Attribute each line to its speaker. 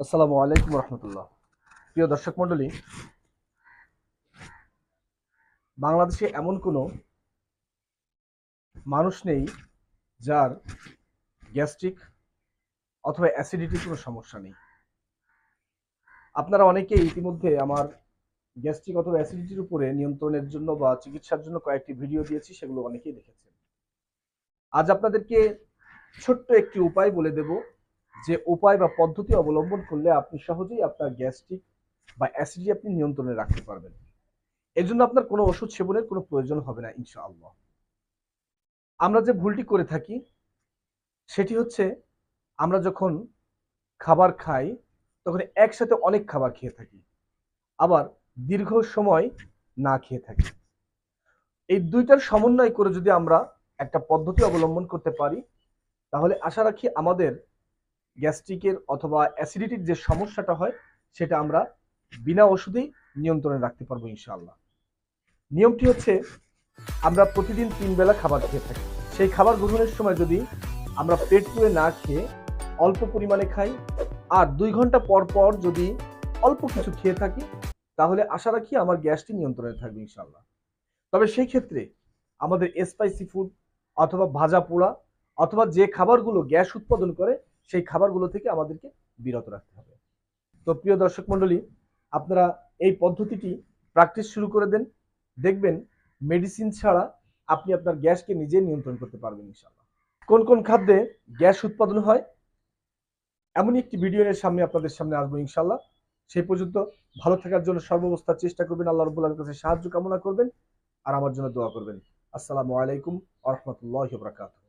Speaker 1: আসসালামু আলাইকুম রহমতুল্লাহ। প্রিয় দর্শক মণ্ডলী, বাংলাদেশে এমন কোনো মানুষ নেই যার গ্যাস্ট্রিক অথবা অ্যাসিডিটির কোনো সমস্যা নেই। আপনারা অনেকেই ইতিমধ্যে আমার গ্যাস্ট্রিক অথবা অ্যাসিডিটির উপরে নিয়ন্ত্রণের জন্য বা চিকিৎসার জন্য কয়েকটি ভিডিও দিয়েছি, সেগুলো অনেকেই দেখেছেন। আজ আপনাদেরকে ছোট্ট একটি উপায় বলে দেব। যে উপায় বা পদ্ধতি অবলম্বন করলে আপনি সহজেই আপনার গ্যাস্ট্রিক বা অ্যাসিডি আপনি নিয়ন্ত্রণে রাখতে পারবেন। এর জন্য আপনার কোনো ওষুধ সেবনের কোনো প্রয়োজন হবে না, ইনশাআল্লাহ। আমরা যে ভুলটি করে থাকি, সেটি হচ্ছে আমরা যখন খাবার খাই, তখন একসাথে অনেক খাবার খেয়ে থাকি। আবার দীর্ঘ সময় না খেয়ে থাকি। এই দুইটার সমন্বয় করে যদি আমরা একটা পদ্ধতি অবলম্বন করতে পারি, তাহলে আশা রাখি আমাদের গ্যাস্ট্রিকের অথবা অ্যাসিডিটির যে সমস্যাটা হয়, সেটা আমরা বিনা ওষুধেই নিয়ন্ত্রণে রাখতে পারব ইনশাআল্লাহ। নিয়মটি হচ্ছে, আমরা প্রতিদিন তিন বেলা খাবার খেয়ে থাকি। সেই খাবার গ্রহণের সময় যদি আমরা পেট পুড়ে না খেয়ে অল্প পরিমাণে খাই, আর দুই ঘণ্টা পর পর যদি অল্প কিছু খেয়ে থাকি, তাহলে আশা রাখি আমার গ্যাসটি নিয়ন্ত্রণে থাকবে ইনশাল্লাহ তবে সেই ক্ষেত্রে আমাদের স্পাইসি ফুড অথবা ভাজা পোড়া অথবা যে খাবারগুলো গ্যাস উৎপাদন করে সেই খাবারগুলো থেকে আমাদেরকে বিরত রাখতে হবে। তো প্রিয় দর্শক মণ্ডলী, আপনারা এই পদ্ধতিটি প্র্যাকটিস শুরু করে দেন। দেখবেন মেডিসিন ছাড়া আপনি আপনার গ্যাসকে নিজে নিয়ন্ত্রণ করতে পারবেন ইনশাআল্লাহ। কোন কোন খাদ্যে গ্যাস উৎপাদন হয়? এমনই একটি ভিডিও এর সামনে আপনাদের সামনে আসব ইনশাল্লাহ সেই পর্যন্ত ভালো থাকার জন্য সর্বাবস্থা চেষ্টা করবেন, আল্লাহ রবুল্লাহ কাছে সাহায্য কামনা করবেন। আর আমার জন্য দোয়া করবেন। আসসালামু আলাইকুম আ রহমতুল্লাহ বরাকাতুহ।